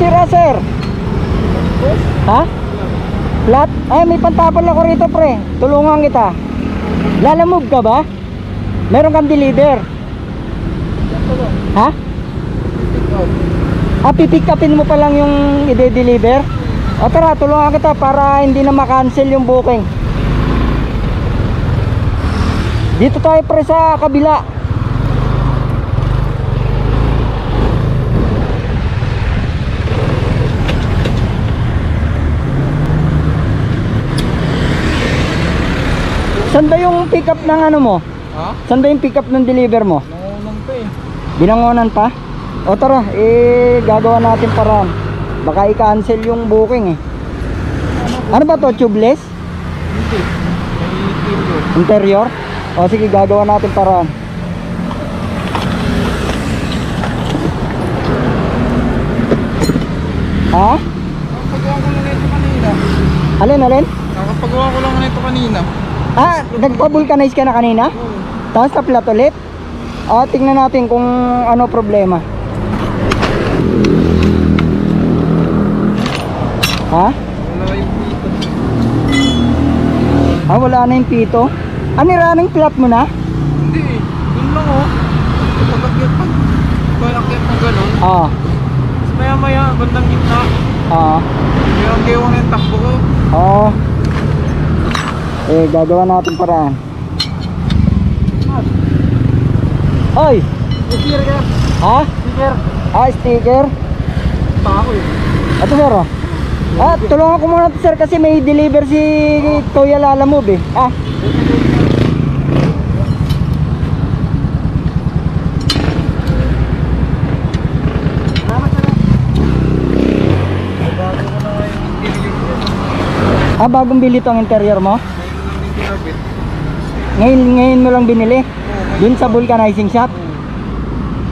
sira, sir? Ha? Flat? Ay, may pantapal ako rito, pre. Tulungan kita. Lalamove ka ba? Meron kang deliver. Ha? Ah, pipick upin mo pa lang yung ide-deliver? O tara, tulungan kita para hindi na makancel yung booking. Dito tayo pre sa kabila. Saan ba yung pick up ng ano mo? Ha? Saan ba yung pick up ng deliver mo? Nangunang pa eh. Binangonan pa? O tara, eh gagawa natin paraan. Baka i-cancel yung booking eh. Ano ba to? Tubeless? Hindi. Interior? O sige, gagawa natin paraan. Ha? Nakapagawa ko lang nito kanina. Alin, alin? Nakapagawa ko lang nito kanina. Ah, nagpa-vulcanize ka na kanina? Oo. Tapos na-flat ulit? Ah, tingnan natin kung ano problema. Ha? Wala yung. Ah, wala na yung pito. Ah, niraning flat mo na? Hindi eh. Doon lang oh. Pag-akyat pag pag-akyat ng ganun. Ah, Tapos maya maya, bandang gitna. ah. Kaya ang gewang yung takbo ko. Oo. Eh, gagawa natin paraan. Oy! Sticker ka. Ha? Sticker. Ah, sticker? Tako eh. Ito sir, oh. Ah, tulungan ko muna sir kasi may deliver si Kuya Lalamove eh. Ah, ah, bagong bili tong interior mo? Kinabit. Ngayon, ngayon mo lang binili? Oo, Dun sa vulcanizing shop? Oo.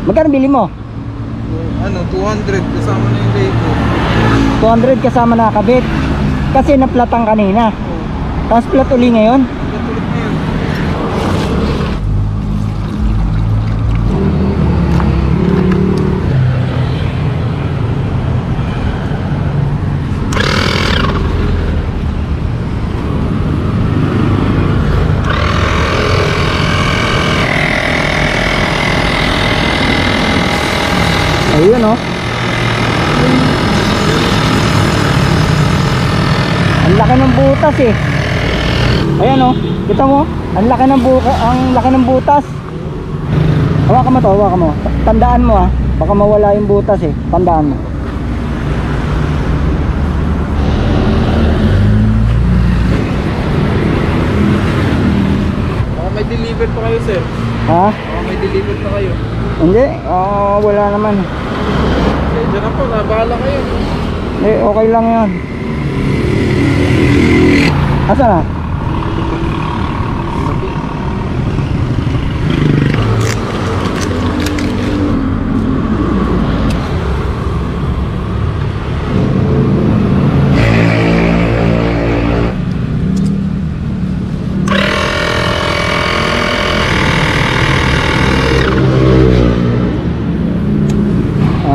Magkano bili mo? ano, 200 kasama na yung labor. 200 kasama nakabit. Kasi naplatang kanina. Oo. Tapos plat uli ngayon. Katulad na yun. Ayun oh. Ang laki ng butas eh. Ayan oh. Kita mo? Ang laki ng buka, ang laki ng butas. Hawakan mo to, hawakan mo. Tandaan mo ah. Baka mawala yung butas eh. Tandaan mo. Baka may deliver pa kayo, sir. Ha? Baka may deliver pa kayo. Hindi. Ah, wala naman. Eh, dyan na po, nabahala kayo. Eh, okay lang yan. Asa na?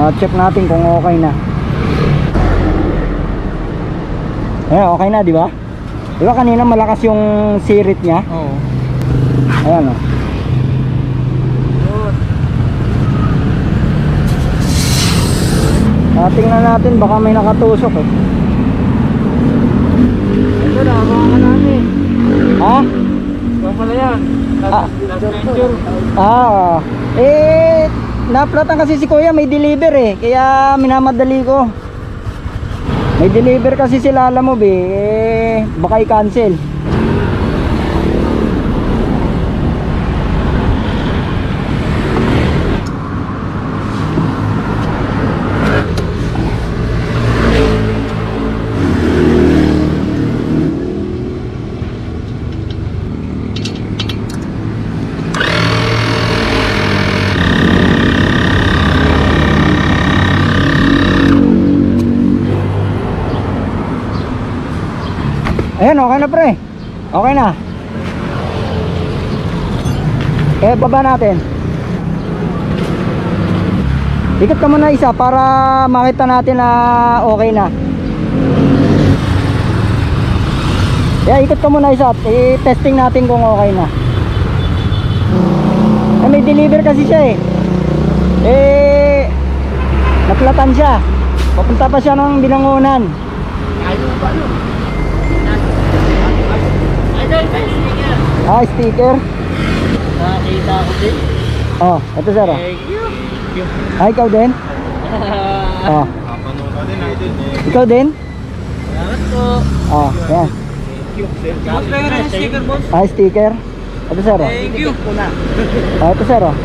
Ah, check natin kung okay na. Ayan, okay na, di ba? Di ba kanina malakas yung sirit niya? Oo. Ayan, oh. Ah, tingnan natin, baka may nakatusok eh. Ito na, mga ka namin. Ha? Ikaw pala yan. Ah. Adventure. Ah, eh, naplatan kasi si Kuya, may deliver eh. Kaya minamadali ko. May deliver kasi si Lalamove eh. eh baka i-cancel. Ayan, okay na pre. Okay na. Eh, baba natin. Ikot ka muna isa para makita natin na okay na. Yeah, ikot ka muna isa at i-testing natin kung okay na. Eh, may deliver kasi siya eh. Eh, naplatan siya. Papunta pa siya ng binangunan. Ayaw ba yun? May sticker. Ah, sticker. Nakita ko din. Oh, ito sir. Oh. Thank you. Ah, ikaw din? Oh, ikaw din? Salamat po. Oh, yan. Boss, sticker, boss. Ah, sticker. Ito sir. Oh. Thank you. Oh, ito sir. Oh.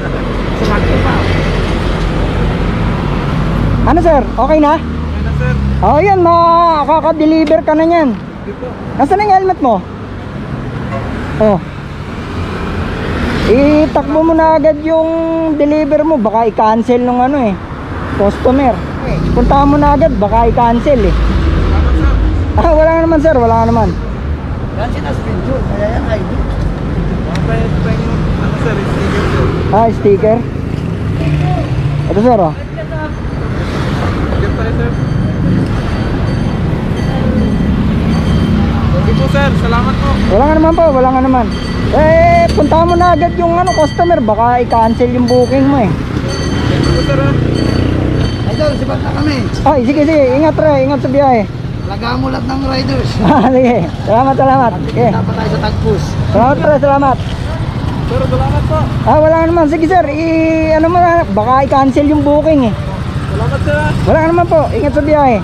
Ano sir? Okay na? Ano na, sir? Oh, yan. Makaka-deliver ka na yan. Nasaan yung helmet mo? Oh. Itakbo mo na agad yung deliver mo. Baka i-cancel nung ano eh. Customer. Puntahan mo na agad. Baka i-cancel eh. Ah, wala nga naman sir. Wala nga naman. Yan sinaspinture, kaya yan ID. Ano sir, sticker. Ah, sticker. Ito sir oh. Sticker tayo sir. Okay po sir, salamat po. Wala nga naman po. Wala nga naman. Eh, puntahan mo na agad yung ano, customer. Baka i-cancel yung booking mo eh. You po sir ah. Idol, sibat na kami. Ay, sige, sige. Ingat re. Ingat sa biyahe. Lagamulat ng riders. Ah, sige. Salamat, salamat. Okay. Dapat tayo sa tagpus. Salamat pre, salamat. Sir, salamat po. Ah, wala nga naman. Sige sir, i ano mo na, baka i-cancel yung booking eh. Salamat sir ah. Wala nga naman po. Ingat sa biyahe.